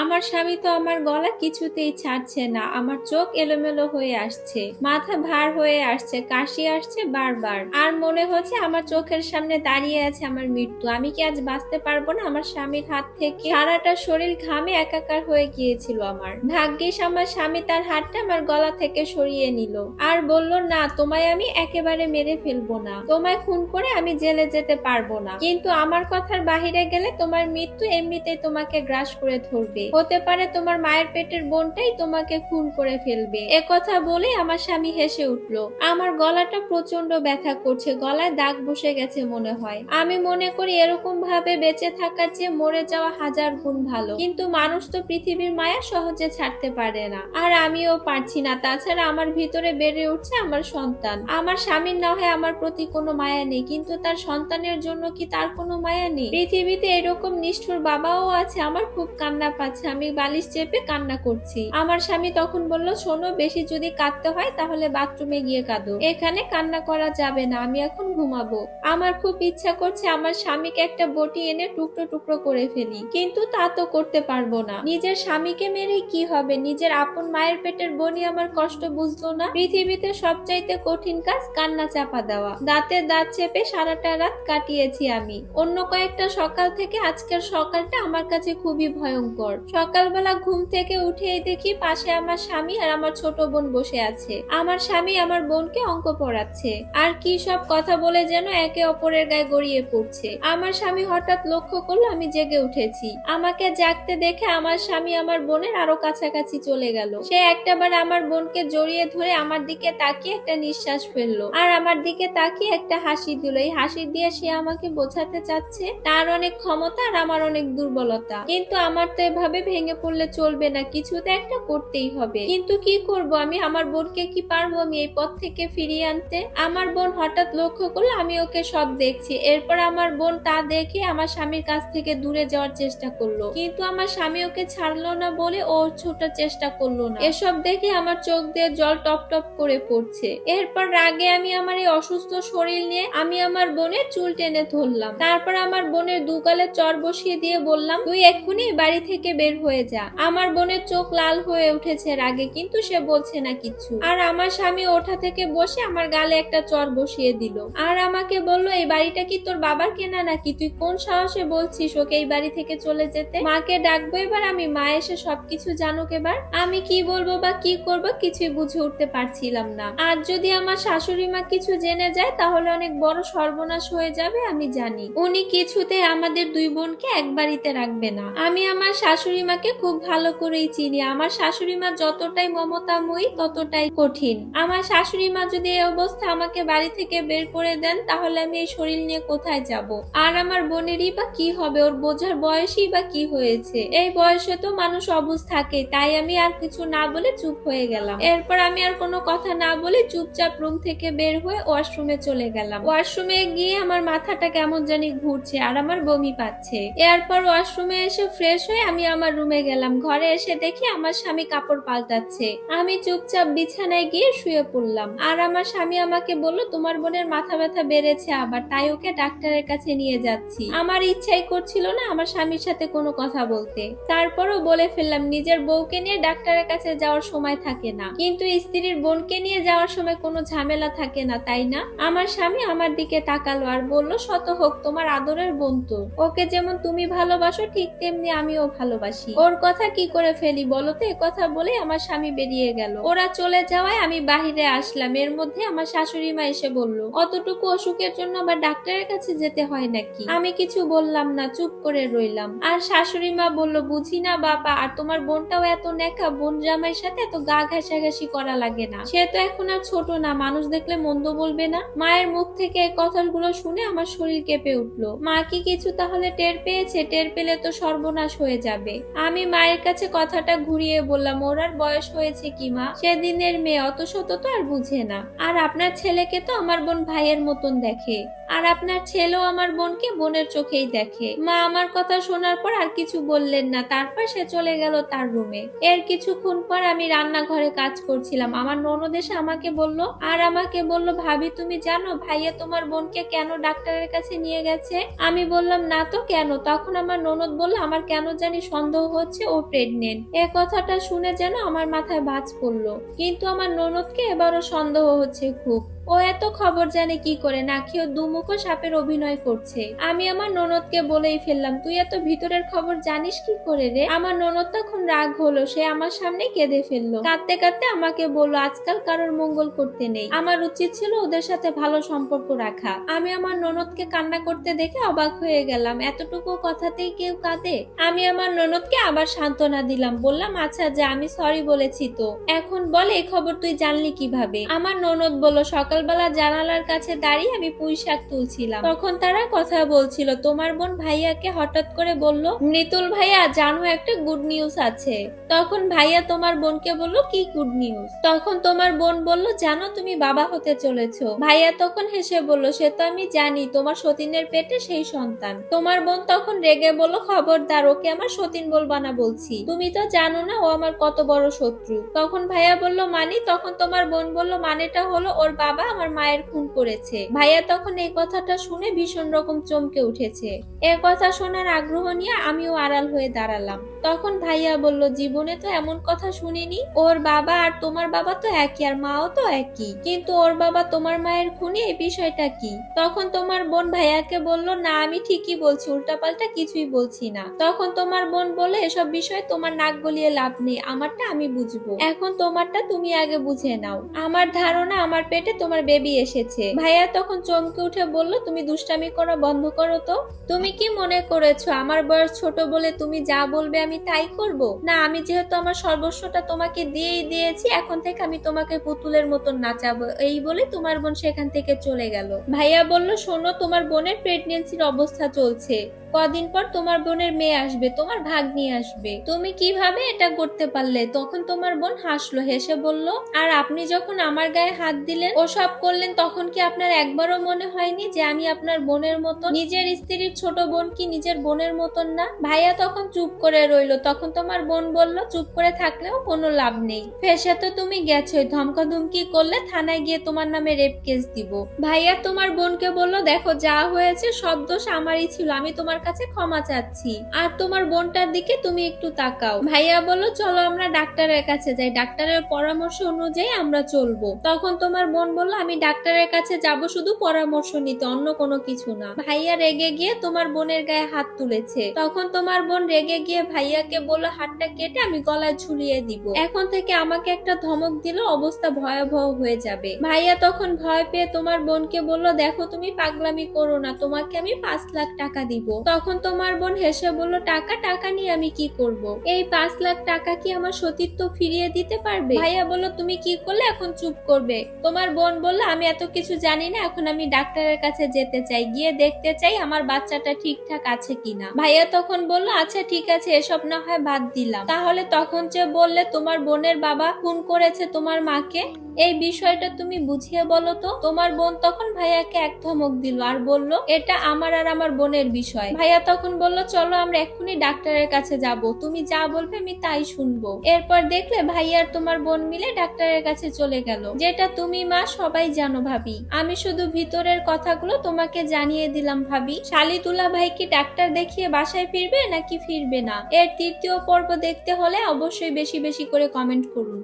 আমার স্বামী তো আমার গলা কিছুতেই ছাড়ছে না, আমার চোখ এলোমেলো হয়ে আসছে, মাথা ভার হয়ে আসছে, কাশি আসছে বারবার। আর মনে হচ্ছে আমার চোখের সামনে দাঁড়িয়ে আছে আমার মৃত্যু। আমি কি আজ বাঁচতে পারব না? আমার স্বামীর হাত থেকে সারাটা শরীর ঘামে একাকার হয়ে গিয়েছিল আমার। ভাগ্যিস আমার স্বামী তার হাতটা আমার গলা থেকে সরিয়ে নিল। আর বলল, না, তোমায় আমি একেবারে মেরে ফেলব না। তোমায় খুন করে আমি জেলে যেতে পারব না। কিন্তু আমার কথার বাহিরে গেলে তোমার মৃত্যু এমনিতেই তোমাকে গ্রাস করে ধরবে। হতে পারে তোমার মায়ের পেটের বোনটাই তোমাকে খুন করে ফেলবে। এ কথা বলে আমার স্বামী হেসে উঠল। আমার গলাটা প্রচণ্ড ব্যথা করছে, গলায় দাগ বসে গেছে মনে হয়। আমি মনে করি এরকম ভাবে বেঁচে থাকার চেয়ে মরে যাওয়া হাজার গুণ ভালো। কিন্তু মানুষ তো পৃথিবীর মায়া সহজে ছাড়তে পারে না। আর আমিও পারছি না। তাছাড়া আমার ভিতরে বেড়ে উঠছে আমার সন্তান। আমার স্বামীর না হয় আমার প্রতি কোনো মায়া নেই। কিন্তু তার সন্তানের জন্য কি তার কোনো মায়া নেই? পৃথিবীতে এরকম নিষ্ঠুর বাবাও আছে, আমার খুব কান্না পাচ্ছে। আমি বালিশ চেপে কান্না করছি। আমার স্বামী তখন বলল, শোনো, বেশি যদি কাঁদতে হয় তাহলে বাথরুমে গিয়ে কাঁদো। এখানে কান্না করা যাবে না, আমি এখন ঘুমাবো। আমার খুব ইচ্ছা করছে আমার স্বামীকে একটা বটি এনে টুকরো টুকরো করে ফেলি, কিন্তু তা তো করতে পারব না। নিজের স্বামীকে মেরে কি হবে? নিজের আপন মায়ের পেটের বনি আমার কষ্ট বুঝলো না। পৃথিবীতে সবচাইতে কঠিন কাজ কান্না চাপা দেওয়া। দাঁতে দাঁত চেপে সারাটা রাত কাটিয়েছি আমি। অন্য কয়েকটা সকাল থেকে আজকের সকালটা আমার কাছে খুবই ভয়ঙ্কর। সকালবেলা ঘুম থেকে উঠে দেখি পাশে আমার স্বামী আর আমার ছোট বোন বসে আছে। আমার স্বামী আমার বোনকে অঙ্ক পড়াচ্ছে। আর কি সব কথা বলে যেন একে অপরের গায়ে গড়িয়ে পড়ছে। আমার স্বামী হঠাৎ লক্ষ্য করল আমি জেগে উঠেছি। আমাকে জাগতে দেখে আমার স্বামী আমার বোনের আরও কাছাকাছি চলে গেল। সে একটাবার আমার বোনকে জড়িয়ে ধরে আমার দিকে তাকিয়ে একটা নিঃশ্বাস ফেলল। আর আমার দিকে তাকিয়ে একটা হাসি দিল। এই হাসি দিয়ে সে আমাকে বোঝাতে চাচ্ছে তার অনেক ক্ষমতা আর আমার অনেক দুর্বলতা। কিন্তু আমার তো এভাবে ভেঙে পড়লে চলবে না, কিছুতে একটা করতেই হবে। কিন্তু কি করব? আমি আমার বোনকে কি পারব আমি এই পথ থেকে ফিরিয়ে আনতে? আমার বোন হঠাৎ লক্ষ্য করল, আমি ওকে সব দেখছি। এরপর আমার বোন তা দেখে আমার স্বামীর কাছ থেকে দূরে যাওয়ার চেষ্টা করল। কিন্তু আমার স্বামী ওকে ছাড়লো না বলে ও ছোটার চেষ্টা করল না। এসব দেখে আমার চোখ দিয়ে জল টপ টপ করে পড়ছে। এরপর রাগে আমি আমার এই অসুস্থ শরীর নিয়ে আমি আমার বোনের চুল টেনে ধরলাম। তারপর আমার বোনের দুগালে চর বসিয়ে দিয়ে বললাম, তুই এক্ষুনি বাড়ি থেকে বের হয়ে যা। আমার বোনের চোখ লাল হয়ে উঠেছে রাগে, কিন্তু সে বলছে না কিছু। আর আমার স্বামী ওঠা থেকে বসে আমার গালে একটা চর বসিয়ে দিল। আর আমাকে বলল, এই বাড়িটা কি তোর বাবার কেনা নাকি? তুই কোন সাহসে বলছিস ওকে এই বাড়ি থেকে চলে যেতে? মাকে ডাকবো এবার, আমি মা এসে সবকিছু জানুক এবার। আমি কি বলব বা কি করব কিছুই বুঝে উঠতে পারছিলাম না। আর যদি আমার শাশুড়ি মা কিছু জেনে যায়, তাহলে অনেক বড় সর্বনাশ হয়ে যাবে, আমি জানি। উনি কিছুতে আমাদের দুই বোনকে এক বাড়িতে রাখবে না। আমি আমার শাশুড়ি মাকে খুব ভালো করেই চিনি। আমার শাশুড়ি মা যতটাই মমতাময়ী, ততটাই কঠিন। আমার শাশুড়ি মা যদি এই অবস্থায় আমাকে বাড়ি থেকে বের করে দেন, তাহলে আমি এই শরীর নিয়ে কোথায় যাব? আর আমার বোনেরই বা কি হবে? ওর বোঝার বয়সই বা কি হয়েছে? এই বয়সে তো মানুষ অবুঝ থাকে তাই আমি আর কিছু না বলে চুপ হয়ে গেলাম। এরপর আমি আর কোনো কথা না বলে চুপচাপ রুম থেকে বের হয়ে ওয়াশরুমে চলে গেলাম। ওয়াশরুমে গিয়ে আমার মাথাটা কেমন জানি ঘুরছে আর আমার বমি পাচ্ছে। এরপর ওয়াশরুমে এসে ফ্রেশ হয়ে আমি আমার রুমে গেলাম। ঘরে এসে দেখি আমার স্বামী কাপড় পাল্টাচ্ছে। আমি চুপচাপ বিছানায় গিয়ে শুয়ে পড়লাম। আর আমার স্বামী আমাকে বলল, তোমার বোনের মাথা ব্যথা বেড়েছে আবার, তাই ওকে ডাক্তারের কাছে নিয়ে যাচ্ছি। আমার ইচ্ছাই করছিল না আমার স্বামীর সাথে কোনো কথা বলতে। তারপরও বলে ফেললাম, নিজের বউকে নিয়ে ডাক্তারের কাছে যাওয়ার সময় থাকে না। কিন্তু স্ত্রীর বোনকে নিয়ে যাওয়ার সময় কোনো ঝামেলা থাকে না, তাই না? আমার স্বামী আমার দিকে তাকালো আর বলল, শত হোক, তোমার আদরের বোন তো। ওকে যেমন তুমি ভালোবাসো, ঠিক তেমনি আমিও ভালোবাসি। ওর কথা কি করে ফেলি বলো তো? কথা বলে আমার স্বামী বেরিয়ে গেল। ওরা চলে যাওয়ায় আমি বাহিরে আসলাম। এর মধ্যে আমার শাশুড়ি মা এসে বলল, অতটুকু অসুখের জন্য আবার ডাক্তারের কাছে যেতে হয় নাকি? আমি কিছু বললাম না, চুপ করে রইলাম। আর শাশুড়ি মা বলল, বুঝি না বাবা, আর তোমার বোনটাও এত নেকা বোন জামাইয়ের সাথে এত গা ঘাসাঘাসি করা লাগে না। সে তো এখন আর ছোট না, মানুষ দেখলে মন্দ বলবে না? মায়ের মুখ থেকে এই কথাগুলো শুনে আমার শরীর কেঁপে উঠল। মা কি কিছু তাহলে টের পেয়েছে? টের পেলে তো সর্বনাশ হয়ে যাবে। আমি মায়ের কাছে কথাটা ঘুরিয়ে বললাম, ওর আর বয়স হয়েছে কি মা? সেদিনের মেয়ে অত শত তো আর বুঝে না। আর আপনার ছেলেকে তো আমার বোন ভাইয়ের মতন দেখে। আর আপনার ছেলেও আমার বোনকে বোনের চোখেই দেখে। মা আমার কথা শোনার পর আর কিছু বললেন না। তারপর সে চলে গেল তার রুমে এর কিছুক্ষণ পর আমি রান্নাঘরে কাজ করছিলাম। আমার ননদ এসে আমাকে বলল, আর আমাকে বলল, ভাবি, তুমি জানো, ভাইয়া তোমার বোনকে কেন ডাক্তারের কাছে নিয়ে গেছে? আমি বললাম, না তো কেন? তখন আমার ননদ বলল, আমার কেন জানি সন্দেহ হচ্ছে, ও প্রেগনেন্ট এ কথাটা শুনে যেন আমার মাথায় বাজ পড়ল। কিন্তু আমার ননদকে এবারও সন্দেহ হচ্ছে খুব। ও এত খবর জানে কি করে? নাকি ও দুমুখো সাপের অভিনয় করছে? আমি আমার ননদকে বলেই ফেললাম, তুই এত ভিতরের খবর জানিস কি করে রে? আমার ননদ তখন রাগ হলো, সে আমার সামনে কেঁদে ফেলল। কাঁদতে কাঁদতে আমাকে বলল, আজকাল কারোর মঙ্গল করতে নেই। আমার উচিত ছিল ওদের সাথে ভালো সম্পর্ক রাখা। আমি আমার ননদকে কান্না করতে দেখে অবাক হয়ে গেলাম। এতটুকু কথাতেই কেউ কাঁদে? আমি আমার ননদকে আবার সান্ত্বনা দিলাম, বললাম আচ্ছা যে, আমি সরি বলেছি তো। এখন বল, এই খবর তুই জানলি কীভাবে? আমার ননদ বলল সকালবেলা জানালার কাছে দাঁড়িয়ে আমি পুঁই শাক তুলছিলাম। তখন তারা কথা বলছিল, তোমার বোন ভাইয়াকে হঠাৎ করে বলল মৃতুল ভাইয়া, জানো একটা গুড নিউজ আছে। তখন ভাইয়া তোমার বোনকে বলল, কি গুড নিউজ তখন তোমার বোন বলল, জানো তুমি বাবা হতে চলেছো। ভাইয়া তখন হেসে বলল, সে তো আমি জানি, তোমার সতীনের পেটে সেই সন্তান। তোমার বোন তখন রেগে বলল, খবরদার, ওকে আমার সতীন বলবা না বলছি। তুমি তো জানো না, ও আমার কত বড় শত্রু। তখন ভাইয়া বলল, মানি? তখন তোমার বোন বলল, মানেটা হলো ওর বাবা আমার মায়ের খুন করেছে। ভাইয়া তখন এই কথাটা শুনে ভীষণ রকম চমকে উঠেছে। এ কথা শোনার আগ্রহ নিয়ে আমিও আড়াল হয়ে দাঁড়ালাম। তখন ভাইয়া বলল, জীবনে তো এমন কথা শুনিনি। ওর বাবা আর তোমার বাবা তো একই আর মাও তো একই। কিন্তু ওর বাবা তোমার মায়ের খুনি, এই বিষয়টা কি? তখন তোমার বোন ভাইয়াকে বলল, না, আমি ঠিকই বলছি, উল্টাপাল্টা কিছুই বলছি না। তখন তোমার বোন বলে এসব বিষয় তোমার নাক গলিয়ে লাভ নেই, আমারটা আমি বুঝব। এখন তোমারটা তুমি আগে বুঝে নাও। আমার ধারণা, আমার পেটে তোমার বেবি এসেছে। ভাইয়া তখন চমকে উঠে বলল, তুমি দুষ্টামি করা, বন্ধ করো তো। তুমি কি মনে করেছ, আমার বয়স ছোট বলে তুমি যা বলবে আমি তাই করব? না, আমি যেহেতু আমার সর্বস্বটা তোমাকে দিয়েই দিয়েছি, এখন থেকে আমি তোমাকে পুতুলের মতন নাচাবো। এই বলে তোমার বোন সেখান থেকে চলে গেল। ভাইয়া বলল, শোনো, তোমার বোনের প্রেগনেন্সির অবস্থা চলছে। কদিন পর তোমার বোনের মেয়ে আসবে, তোমার ভাগ নিয়ে আসবে। তুমি কীভাবে এটা করতে পারলে? তখন তোমার বোন হাসলো, হেসে বলল, আর আপনি যখন আমার গায়ে হাত দিলেন ও সব করলেন, তখন কি আপনার একবারও মনে হয়নি যে আমি আপনার বোনের মতো নিজের স্ত্রীর ছোট বোন কি নিজের বোনের মতন না? ভাইয়া তখন চুপ করে রইল। তখন তোমার বোন বলল, চুপ করে থাকলেও কোনো লাভ নেই। ফেসে তো তুমি গেছোই। ধমকাধমকি করলে থানায় গিয়ে তোমার নামে রেপ কেস দিব। ভাইয়া তোমার বোনকে বলল, দেখো, যা হয়েছে, সব দোষ আমারই ছিল। আমি তোমার কাছে ক্ষমা চাচ্ছি। আর তোমার বোনটার দিকে তুমি একটু তাকাও। ভাইয়া বলল, চলো আমরা ডাক্তারের কাছে যাই। ডাক্তারের পরামর্শ অনুযায়ী আমরা চলবো। তখন তোমার বোন বলল, আমি ডাক্তারের কাছে যাব শুধু পরামর্শ নিতে, অন্য কোনো কিছু না। ভাইয়া রেগে গিয়ে তোমার বোনের গায়ে হাত তুলেছে। তখন তোমার বোন রেগে গিয়ে ভাইয়াকে বলল, হাতটা কেটে আমি গলায় ঝুলিয়ে দিব। এখন থেকে আমাকে একটা ধমক দিল অবস্থা ভয়াবহ হয়ে যাবে। ভাইয়া তখন ভয় পেয়ে তোমার বোনকে বলল, দেখো, তুমি পাগলামি করো না। তোমাকে আমি পাঁচ লাখ টাকা দিব। তখন তোমার বোন হেসে বলল, টাকা টাকা নিয়ে আমি কি করব? এই পাঁচ লাখ টাকা কি আমার সতীত্ব ফিরিয়ে দিতে পারবে? ভাইয়া বলল, তুমি কি করলে? এখন চুপ করবে। তোমার বোন বলল, আমি এত কিছু জানি না, এখন আমি ডাক্তারের কাছে যেতে চাই, গিয়ে দেখতে চাই আমার বাচ্চাটা ঠিকঠাক আছে কিনা। ভাইয়া তখন বলল আচ্ছা ঠিক আছে, এসব না হয় বাদ দিলাম। তাহলে তখন যে বললে, তোমার বোনের বাবা খুন করেছে তোমার মাকে? এই বিষয়টা তুমি বুঝিয়ে বলো তো। তোমার বোন তখন ভাইয়াকে এক ধমক দিল আর বলল, এটা আমার আর আমার বোনের বিষয়। ভাইয়া তখন বলল, চলো আমরা এক্ষুনি ডাক্তারের কাছে যাব। তুমি যা বলবে আমি তাই শুনব। এরপর দেখলে ভাইয়া আর তোমার বোন মিলে ডাক্তারের কাছে চলে গেল। যেটা তুমি মা সবাই জানো ভাবি। আমি শুধু ভিতরের কথাগুলো তোমাকে জানিয়ে দিলাম ভাবি। শালিতুলা ভাই কি ডাক্তার দেখিয়ে বাসায় ফিরবে নাকি ফিরবে না? এর তৃতীয় পর্ব দেখতে হলে অবশ্যই বেশি বেশি করে কমেন্ট করুন।